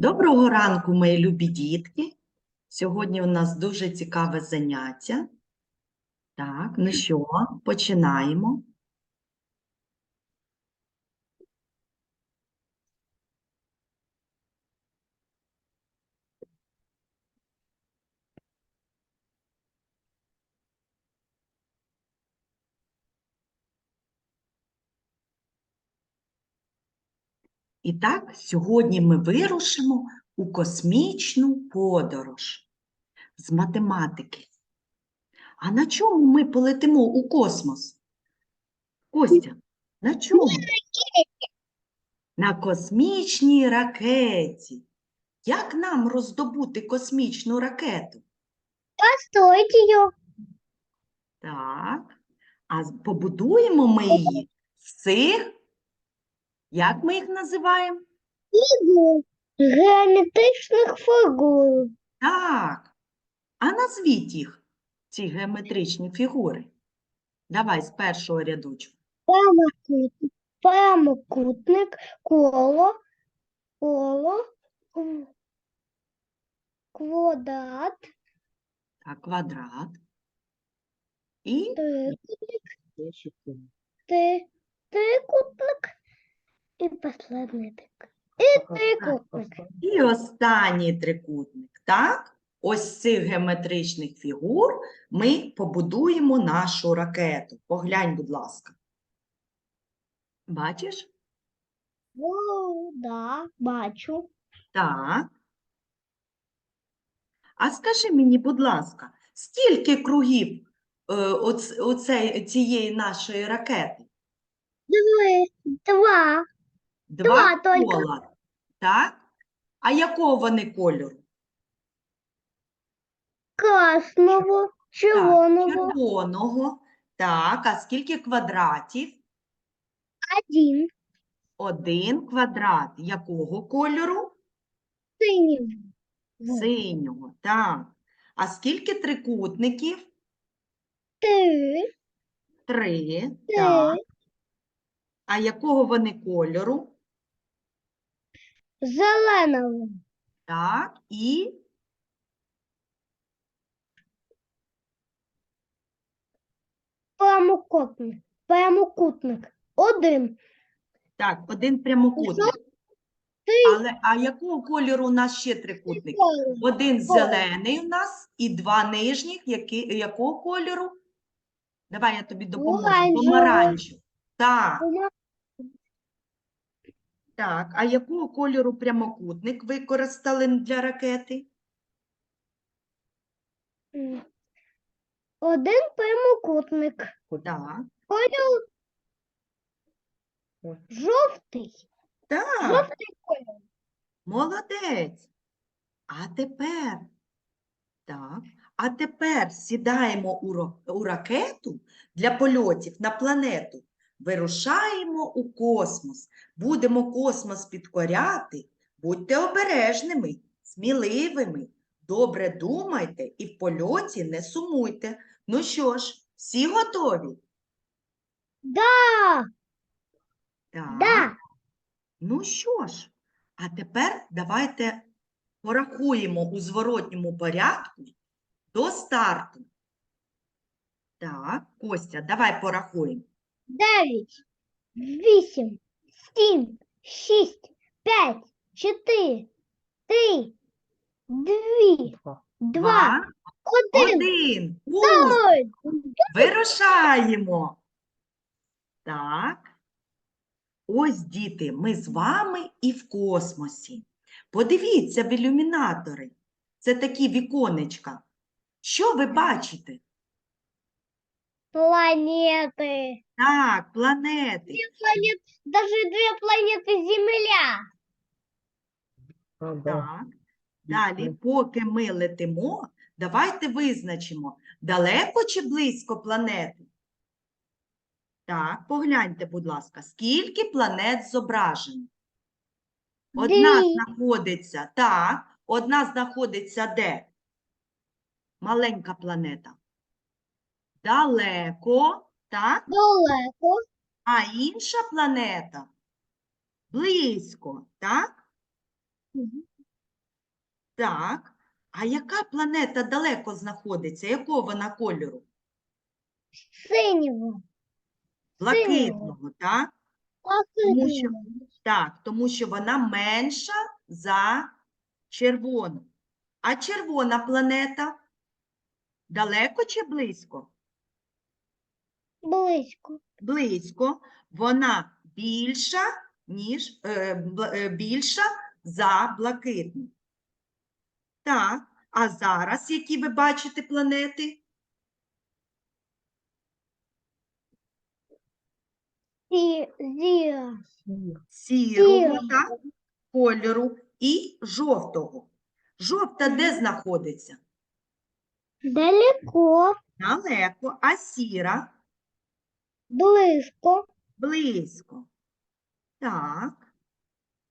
Доброго ранку, мої любі дітки. Сьогодні у нас дуже цікаве заняття. Так, ну що, починаємо. І так, сьогодні ми вирушимо у космічну подорож з математики. А на чому ми полетимо у космос? Костя, на чому? На космічній ракеті. Як нам роздобути космічну ракету? Постойте ее. Так. А побудуємо ми її з цих, як ми їх називаємо? Фигур. Геометричных фигур. Так. А назвіть їх, ці геометричні фігури. Давай з першого рядочку. Прямокутник, прямокутник, коло, коло, квадрат, Так, квадрат. І трикутник, трикутник и последний тик. И трикутник. І останній трикутник, так? Ось з цих геометричних фігур ми побудуємо нашу ракету. Поглянь, будь ласка. Бачиш? О, да, бачу. Так. А скажи мені, будь ласка, скільки кругів е, оц- оцей, цієї нашої ракети? Два, Два Два кола. Так? А якого вони кольору? красного, Так, червоного, червоного. Так, а скільки квадратів? один, Один квадрат. Якого кольору? синего. Синього. Так. А скільки трикутників? Три, Три. три, Так. А якого вони кольору? Зеленого, Так. І прямокутник, прямокутник, один, так, один прямокутник. Але а якого кольору у нас ще трикутник? зелений, Один зелений у нас і два нижніх, які, якого кольору? Давай я тобі допоможу. Помаранчевого. Так, так. А якого кольору прямокутник використали для ракети? один прямокутник, Так. колір Ой. жовтий, Так, жовтий колір, молодець. А тепер, так, а тепер сідаємо у ракету для польотів на планету. Вирушаємо у космос. Будемо космос підкоряти. Будьте обережними, сміливими. Добре думайте і в польоті не сумуйте. Ну що ж, всі готові? да, Так. да, Ну що ж, а тепер давайте порахуємо у зворотньому порядку до старту. Так, Костя, давай порахуємо. Дев'ять, вісім, сім, шість, п'ять, чотири, три, дві, два, один, один. Пуст. Вирушаємо. Так. Ось, діти, ми з вами і в космосі. Подивіться в ілюмінатори. Це такі віконечка. Що ви бачите? Планеты. Так, планети. Планет, даже две планеты Земля. Так. Далі, поки ми летимо, давайте визначимо, далеко чи близько планети. Так, погляньте, будь ласка, скільки планет зображено? Одна Дві. знаходиться, так, одна знаходиться де? Маленька планета. Далеко, так, Далеко. а інша планета близько, так? Так. А яка планета далеко знаходиться? Якого вона кольору? Синього. Блакитного, так? Тому що, так, тому що вона менша за червону. А червона планета далеко чи близько? Близько. Близько. Вона більша, ніж е, е, більша за блакитну. Так, а зараз які ви бачите планети? Сі, зіра. Сірого, Сірого. так, кольору і жовтого. Жовта де знаходиться? Далеко. Далеко, а сіра Близько. близько. Так.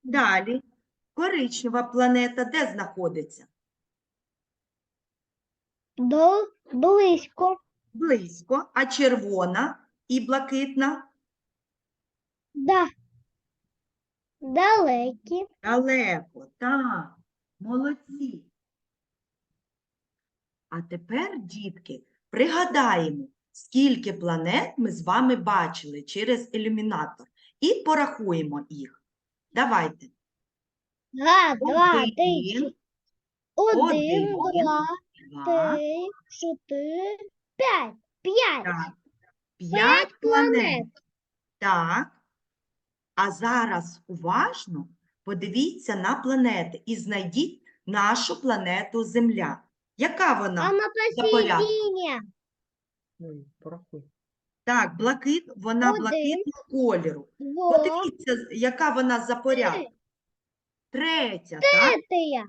Далі. Коричнева планета де знаходиться? До, близько. Близько, а червона і блакитна Да. Далекі. далеко. Так, молодці. А тепер, дітки, пригадаємо, скільки планет ми з вами бачили через ілюмінатор і порахуємо їх. Давайте. Раз, два, три, Один, два, два, три, чотири, п'ять. П'ять. П'ять планет. Так. А зараз уважно подивіться на планети і знайдіть нашу планету Земля. Яка вона? А на за посередині. Ой, порахуй. Так, блакит, вона Один. блакитного кольору. Два. Подивіться, яка вона за порядком. Третя, так? Третя.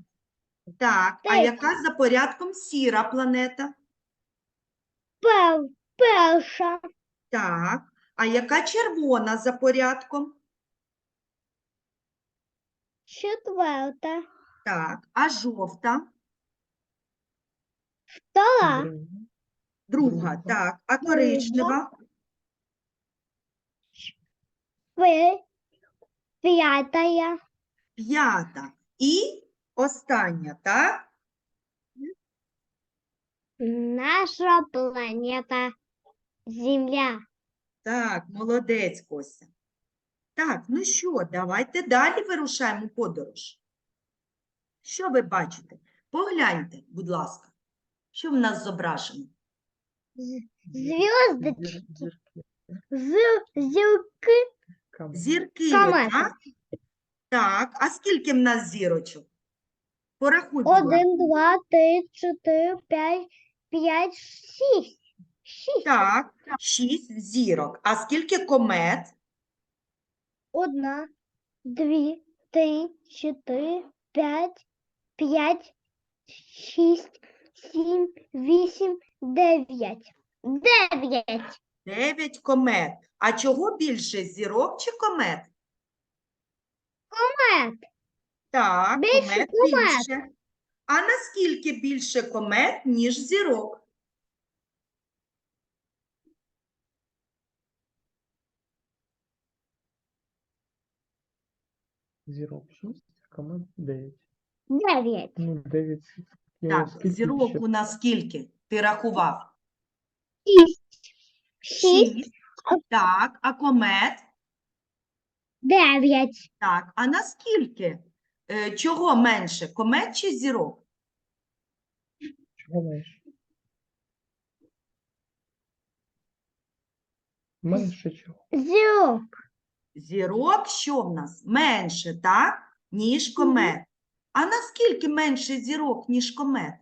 Так, а Третя. яка за порядком сіра планета? Пер, перша. Так. А яка червона за порядком? Четверта. Так. А жовта? Втора. Друга. Друга, так. А коричнева? Пи- П'ятая. П'ята. І остання, так? Наша планета Земля. Так, молодець, Кося. Так, ну що, давайте далі вирушаємо у подорож. Що ви бачите? Погляньте, будь ласка, що в нас зображено? Зв'язочки. Зір- зірки. Зірки. Зірки, Комети. так? Так, а скільки в нас зірочок? Порахуй, будь ласка. Один, два, три, чотири, п'ять, п'ять, шість. Шість. Так, шість зірок. А скільки комет? Одна, дві, три, чотири, п'ять, п'ять, шість, сім, вісім, дев'ять. Дев'ять. Дев'ять комет. А чого більше, зірок чи комет? Комет. Так, Більше комет комет. більше. А наскільки більше комет, ніж зірок? Зірок 6, команд 9. Дев'ять. Ну, 9. Так, зірок у нас скільки? Ти рахував? Шість. Так, а комет? Дев'ять. Так, а наскільки? Е, чого менше? Комет чи зірок? Чого менше? Менше чого? Зірок. Зірок що в нас? Менше, так? Ніж комет. А наскільки менше зірок, ніж комет?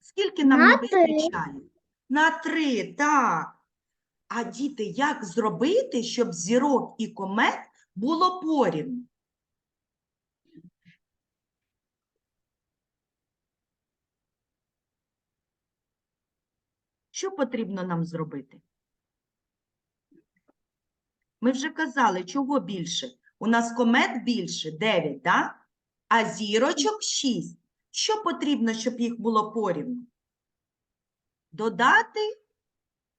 Скільки нам не На три. вистачає? На три, так. А діти, як зробити, щоб зірок і комет було порівну? Що потрібно нам зробити? Ми вже казали, чого більше? У нас комет більше 9, да? а зірочок 6. Що потрібно, щоб їх було порівну? Додати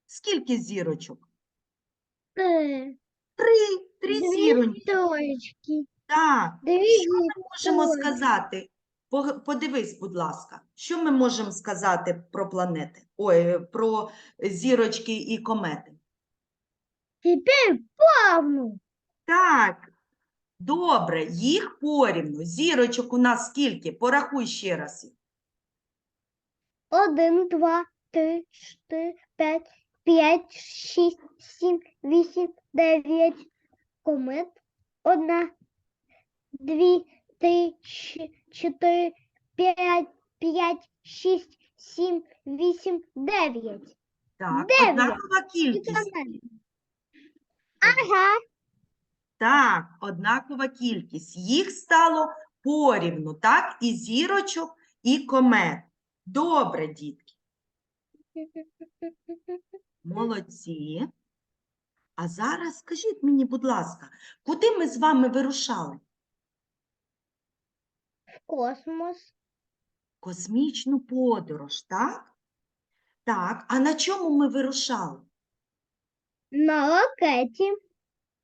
скільки зірочок? Три. Три. Три зіроньки. Так, Дві що ми можемо сказати? Подивись, будь ласка, що ми можемо сказати про планети? Ой, про зірочки і комети? Тепер повну. Так, добре, їх порівну. Зірочок у нас скільки? Порахуй ще раз. їх. Один, два, три, чотири, п'ять, п'ять, шість, сім, вісім, дев'ять. Комет. Одна, дві, три, чотири, п'ять, п'ять, шість, сім, вісім, дев'ять. Так, Дев'ять. однакова кількість. Ага. Так, однакова кількість. Їх стало порівну, так? І зірочок, і комет. Добре, дітки. Молодці. А зараз скажіть мені, будь ласка, куди ми з вами вирушали? В Космос. Космічну подорож, так? Так, а на чому ми вирушали? На ракеті.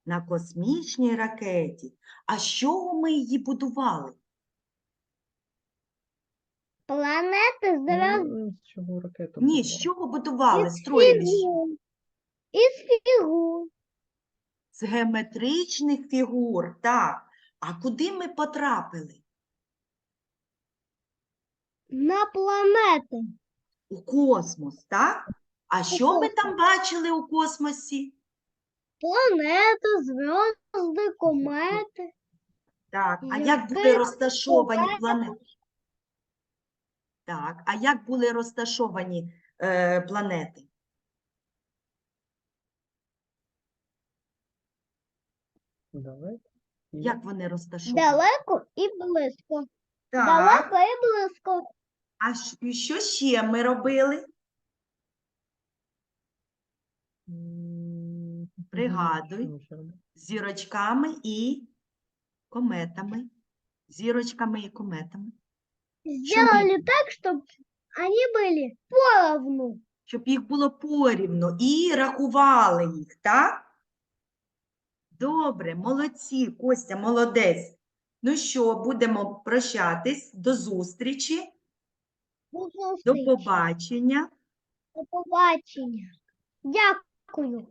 На космічній ракеті. А з чого ми її будували? Планети зв'язки. Ну, з чого ракету Ні, з чого будували? Із Строїли? Із фігур. З геометричних фігур, так. А куди ми потрапили? На планети. У космос, так? А що ми там бачили у космосі? Планети, зв'язки, комети. Так, а як були розташовані планети? Так, а як були розташовані е, планети? Давай. І Як вони розташовані? Далеко і близько. Так, Далеко і близько. а що ще ми робили? Пригадуй. Зірочками і кометами. Зірочками і кометами. Сделали так, чтобы они были поровну. Щоб їх було порівну і рахували їх, так? Добре, молодці, Костя, молодець. Ну що, будемо прощатись. До зустрічі, До до побачення. До побачення. Дякую.